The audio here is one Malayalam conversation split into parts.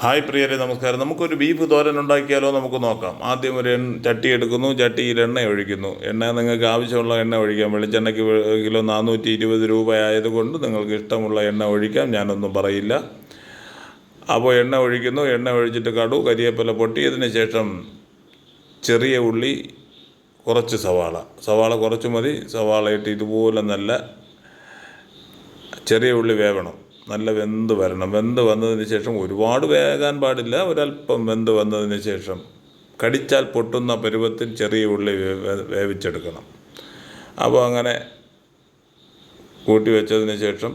ഹായ് പ്രിയരെ നമസ്കാരം. നമുക്കൊരു ബീഫ് തോരൻ ഉണ്ടാക്കിയാലോ നമുക്ക് നോക്കാം. ആദ്യം ഒരു ചട്ടി എടുക്കുന്നു ചട്ടിയിൽ എണ്ണ ഒഴിക്കുന്നു. എണ്ണ നിങ്ങൾക്ക് ആവശ്യമുള്ള എണ്ണ ഒഴിക്കാം. വെളിച്ചെണ്ണയ്ക്ക് കിലോ നാനൂറ്റി ഇരുപത് രൂപ ആയതുകൊണ്ട് നിങ്ങൾക്ക് ഇഷ്ടമുള്ള എണ്ണ ഒഴിക്കാം. ഞാനൊന്നും പറയില്ല. അപ്പോൾ എണ്ണ ഒഴിക്കുന്നു. എണ്ണ ഒഴിച്ചിട്ട് കടു കരിയേപ്പില പൊട്ടിയതിന് ശേഷം ചെറിയ ഉള്ളി കുറച്ച് സവാള. സവാള കുറച്ച് മതി. സവാള ഇട്ട് ഇതുപോലെ നല്ല ചെറിയ ഉള്ളി വേവണം. നല്ല വെന്ത് വരണം. വെന്ത് വന്നതിന് ശേഷം ഒരുപാട് വേകാൻ പാടില്ല. ഒരല്പം വെന്ത് വന്നതിന് ശേഷം കടിച്ചാൽ പൊട്ടുന്ന പരുവത്തിൽ ചെറിയ ഉള്ളി വേവിച്ചെടുക്കണം. അപ്പോൾ അങ്ങനെ കൂട്ടി വെച്ചതിന് ശേഷം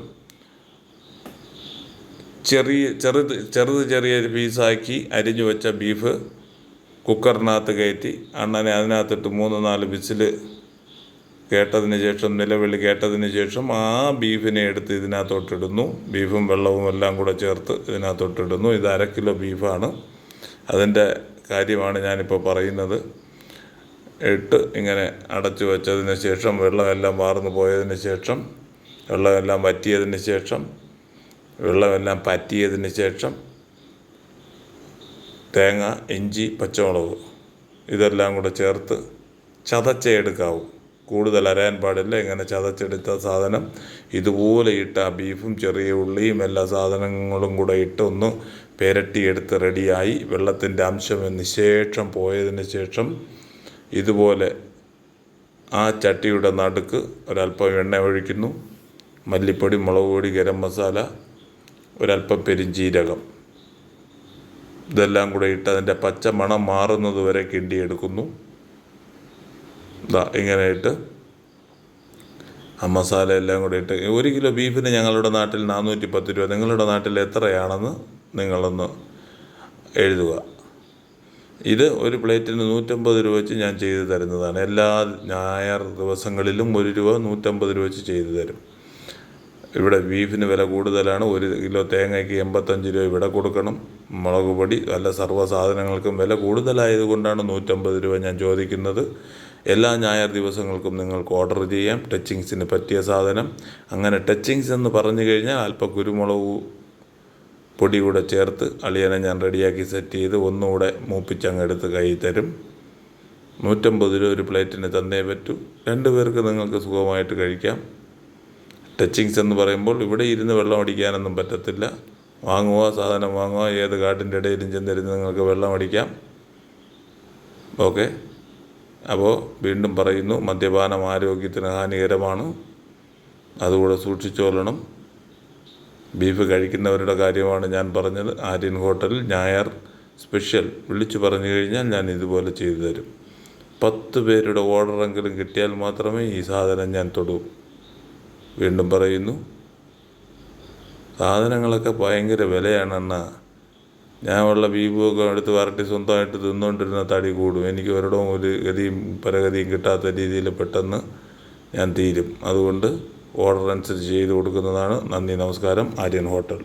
ചെറിയ ചെറുത് ചെറുത് ചെറിയ പീസാക്കി അരിഞ്ഞു വെച്ച ബീഫ് കുക്കറിനകത്ത് കയറ്റി അണ്ണനെ അതിനകത്തിട്ട് മൂന്ന് നാല് വിസിൽ കേട്ടതിന് ശേഷം നിലവിളി കേട്ടതിന് ശേഷം ആ ബീഫിനെ എടുത്ത് ഇതിനകത്തോട്ടിടുന്നു. ബീഫും വെള്ളവും എല്ലാം കൂടെ ചേർത്ത് ഇതിനകത്തോട്ടിടുന്നു. ഇത് അര കിലോ ബീഫാണ്. അതിന്റെ കാര്യമാണ് ഞാനിപ്പോൾ പറയുന്നത്. ഇട്ട് ഇങ്ങനെ അടച്ചു വെച്ചതിന് ശേഷം വെള്ളമെല്ലാം വാർന്നു പോയതിന് ശേഷം വെള്ളമെല്ലാം വറ്റിയതിന് ശേഷം വെള്ളമെല്ലാം പറ്റിയതിന് ശേഷം തേങ്ങ ഇഞ്ചി പച്ചമുളക് ഇതെല്ലാം കൂടെ ചേർത്ത് ചതച്ചേ എടുക്കാവൂ കൂടുതൽ അരയാൻ പാടില്ല. ഇങ്ങനെ ചതച്ചെടുത്ത സാധനം ഇതുപോലെ ഇട്ട് ആ ബീഫും ചെറിയ ഉള്ളിയും എല്ലാ സാധനങ്ങളും കൂടെ ഇട്ട് ഒന്ന് പെരട്ടിയെടുത്ത് റെഡിയായി. വെള്ളത്തിന്റെ അംശം നിശേഷം പോയതിന് ശേഷം ഇതുപോലെ ആ ചട്ടിയുടെ നടുക്ക് ഒരല്പം എണ്ണ ഒഴിക്കുന്നു. മല്ലിപ്പൊടി മുളക് പൊടി ഗരം മസാല ഒരല്പം പെരിഞ്ചീരകം. ഇതെല്ലാം കൂടെ ഇട്ട് അതിന്റെ പച്ച മണം മാറുന്നത് വരെ കിണ്ടിയെടുക്കുന്നു. ഇതാ ഇങ്ങനെ ഇട്ട് ആ മസാല എല്ലാം കൂടെ ഇട്ട് ഒരു കിലോ ബീഫിന് ഞങ്ങളുടെ നാട്ടിൽ നാനൂറ്റി പത്ത് രൂപ. നിങ്ങളുടെ നാട്ടിൽ എത്രയാണെന്ന് നിങ്ങളൊന്ന് എഴുതുക. ഇത് ഒരു പ്ലേറ്റിന് നൂറ്റമ്പത് രൂപ വെച്ച് ഞാൻ ചെയ്തു തരുന്നതാണ്. എല്ലാ ഞായർ ദിവസങ്ങളിലും ഒരു രൂപ നൂറ്റമ്പത് രൂപ വെച്ച് ചെയ്തു തരും. ഇവിടെ ബീഫിന് വില കൂടുതലാണ്. ഒരു കിലോ തേങ്ങയ്ക്ക് എൺപത്തഞ്ച് രൂപ ഇവിടെ കൊടുക്കണം. മുളക് പൊടി അല്ല സർവ സാധനങ്ങൾക്കും വില കൂടുതലായതുകൊണ്ടാണ് നൂറ്റമ്പത് രൂപ ഞാൻ ചോദിക്കുന്നത്. എല്ലാ ഞായർ ദിവസങ്ങൾക്കും നിങ്ങൾക്ക് ഓർഡർ ചെയ്യാം. ടച്ചിങ്സിന് പറ്റിയ സാധനം. അങ്ങനെ ടച്ചിങ്സ് എന്ന് പറഞ്ഞു കഴിഞ്ഞാൽ അല്പം കുരുമുളക് പൊടി കൂടെ ചേർത്ത് അളിയനെ ഞാൻ റെഡിയാക്കി സെറ്റ് ചെയ്ത് ഒന്നുകൂടെ മൂപ്പിച്ചങ്ങെടുത്ത് കൈ തരും. നൂറ്റമ്പത് രൂപ ഒരു പ്ലേറ്റിന് തന്നേ പറ്റൂ. രണ്ട് പേർക്ക് നിങ്ങൾക്ക് സുഖമായിട്ട് കഴിക്കാം. ടച്ചിങ്സ് എന്ന് പറയുമ്പോൾ ഇവിടെ ഇരുന്ന് വെള്ളം അടിക്കാനൊന്നും പറ്റത്തില്ല. വാങ്ങുക സാധനം വാങ്ങുക ഏത് കാട്ടിന്റെ ഇടയിലും ചെന്നിരുന്ന് നിങ്ങൾക്ക് വെള്ളം അടിക്കാം. ഓക്കെ? അപ്പോൾ വീണ്ടും പറയുന്നു മദ്യപാനം ആരോഗ്യത്തിന് ഹാനികരമാണ്. അതുകൂടെ സൂക്ഷിച്ചോളണം ബീഫ് കഴിക്കുന്നവരുടെ കാര്യമാണ് ഞാൻ പറഞ്ഞത്. ആര്യൻ ഹോട്ടലിൽ ഞായർ സ്പെഷ്യൽ വിളിച്ചു പറഞ്ഞു കഴിഞ്ഞാൽ ഞാൻ ഇതുപോലെ ചെയ്തു തരും. പത്ത് പേരുടെ ഓർഡറെങ്കിലും കിട്ടിയാൽ മാത്രമേ ഈ സാധനം ഞാൻ തൊടൂ. വീണ്ടും പറയുന്നു സാധനങ്ങളൊക്കെ ഭയങ്കര വിലയാണ് അണ്ണ ഞാൻ ഉള്ള ബീഫൊക്കെ എടുത്ത് വരട്ടി സ്വന്തമായിട്ട് തിന്നുകൊണ്ടിരുന്ന തടി കൂടും. എനിക്ക് ഒരിടവും ഒരു ഗതിയും പരഗതിയും കിട്ടാത്ത രീതിയിൽ പെട്ടെന്ന് ഞാൻ തീരും. അതുകൊണ്ട് ഓർഡർ അനുസരിച്ച് ചെയ്ത് കൊടുക്കുന്നതാണ്. നന്ദി നമസ്കാരം. ആര്യൻ ഹോട്ടൽ.